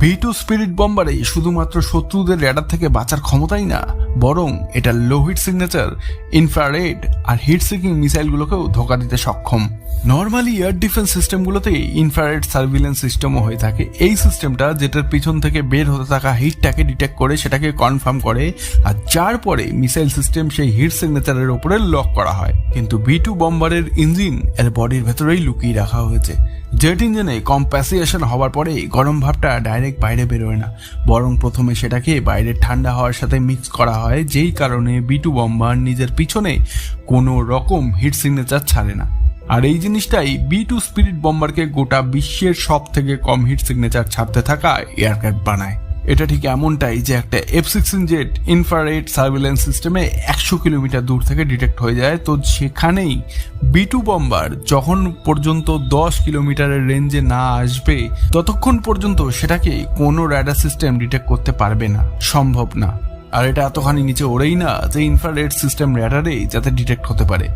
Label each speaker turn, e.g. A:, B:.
A: V two spirit বম্বারে শুধুমাত্র শত্রুদের radar থেকে বাঁচার ক্ষমতাই না, বরং এটা লো হিট সিগনেচার, ইনফ্রারেড আর হিট সিকিং মিসাইলগুলোকেও ধোকা দিতে সক্ষম। নর্মালি এয়ার ডিফেন্স সিস্টেমগুলোতে ইনফ্রারেড সার্ভিলেন্স সিস্টেমও হয়ে থাকে। এই সিস্টেমটা যেটার পিছন থেকে বের হতে থাকা হিটটাকে ডিটেক্ট করে সেটাকে কনফার্ম করে আর যার পরে মিসাইল সিস্টেম সেই হিট সিগনেচারের ওপরে লক করা হয়। কিন্তু বি টু বম্বারের ইঞ্জিন এর বডির ভেতরেই লুকিয়ে রাখা হয়েছে। জেট ইঞ্জিনে কম্প্যাসিয়েশন হওয়ার পরে গরম ভাবটা ডাইরেক্ট বাইরে বেরোয় না। বরং প্রথমে সেটাকে বাইরে ঠান্ডা হওয়ার সাথে মিক্স করা হয়, যেই কারণে বিটু বম্বার নিজের পিছনে কোনো রকম হিট সিগনেচার ছাড়ে না। আর এই জিনিসটাই বি টু স্পিরিট বম্বারকে গোটা বিশ্বের সব থেকে কম হিট সিগনেচার ছাড়তে থাকা এয়ারক্রাফট বানায়। এটা ঠিক এমনটাই যে একটা F sixteen jet infrared surveillance সিস্টেমে একশো কিলোমিটার দূর থেকে ডিটেক্ট হয়ে যায়। তো সেখানেই বি টু বম্বার যখন পর্যন্ত দশ কিলোমিটারের রেঞ্জে না আসবে, ততক্ষণ পর্যন্ত সেটাকে কোনো র্যাডার সিস্টেম ডিটেক্ট করতে পারবে না। সম্ভব না। আর এটা এতখানি নিচে ওড়েই না যে ইনফ্রারেড সিস্টেম র্যাডারেই যাতে ডিটেক্ট হতে পারে।